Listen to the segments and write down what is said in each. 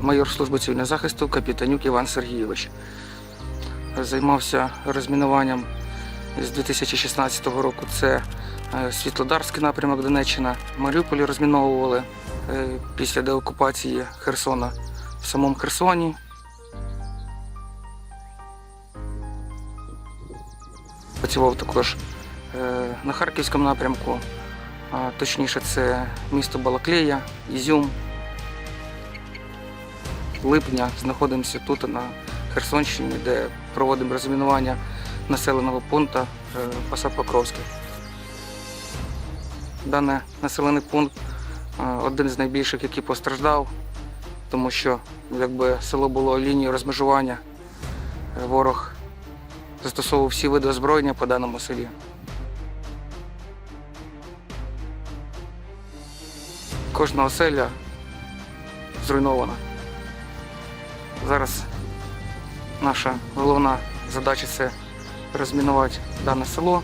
майор служби цивільного захисту Капітанюк Іван Сергійович. Займався розмінуванням з 2016 року. Це е, Світлодарський напрямок Донеччина. Маріуполі розміновували е, після деокупації Херсона в самому Херсоні. Працював також е, на Харківському напрямку, точніше, це місто Балаклея, Ізюм, Липня. Знаходимося тут на Херсонщині, де проводимо розмінування населеного пункту е, Посад Покровський. Даний населений пункт е, один з найбільших, який постраждав, тому що якби село було лінією розмежування, е, ворог застосовував всі види озброєння по даному селі. Кожна оселя зруйнована. Зараз наша головна задача це розмінувати дане село,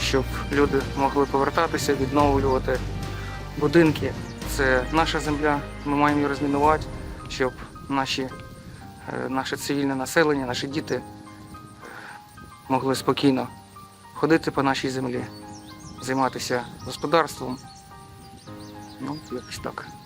щоб люди могли повертатися, відновлювати будинки. Це наша земля, ми маємо її розмінувати, щоб наші, е, наше цивільне населення, наші діти могли спокійно ходити по нашій землі, займатися господарством. Ну, якось так.